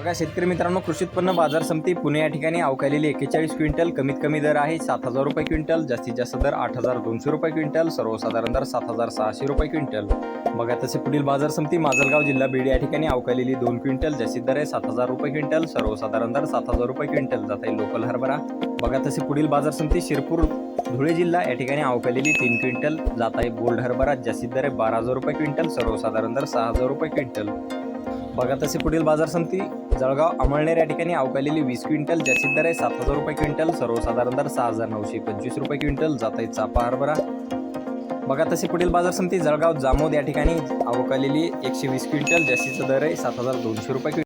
बघा शेतकरी मित्रांनो कृषी उत्पन्न बाजार समिती पुणे या ठिकाणी अवकालेली एक्केचाळीस क्विंटल कमीत कमी दर आहे सात हजार रुपये क्विंटल जास्तीत जास्त दर आठ हजार दोनशे रुपये क्विंटल सर्वसाधारण दर सात हजार सहाशे रुपये क्विंटल. बघा तसे पुढील बाजार समिती माजलगाव जिल्हा बीड या ठिकाणी अवकालेली दोन क्विंटल जास्तीत दर आहे सात हजार रुपये क्विंटल सर्वसाधारण दर सात हजार रुपये क्विंटल. जात आहे लोकल हरभरा. बघा तसे पुढील बाजार समिती शिरपूर धुळे जिल्हा या ठिकाणी अवकालेली तीन क्विंटल. जात आहे बोल्ड हरभरा जास्तीत दर आहे बारा हजार रुपये क्विंटल सर्वसाधारण दर सहा हजार रुपये क्विंटल. बघा तसे पुढील बाजार समिती. जळगाव अमळनेर या ठिकाणी अवकालेली वीस क्विंटल ज्याची दर आहे सात हजार रुपये क्विंटल सर्वसाधारण दर सहा हजार नऊशे पंचवीस रुपये क्विंटल जाता आहे चापा हरभरा. बघा तसे पुढील बाजार समिती जळगाव जामोद या ठिकाणी अवकालेली एकशे वीस क्विंटल जास्तीचा दर आहे सात हजार दोनशे रुपये क्विंटल.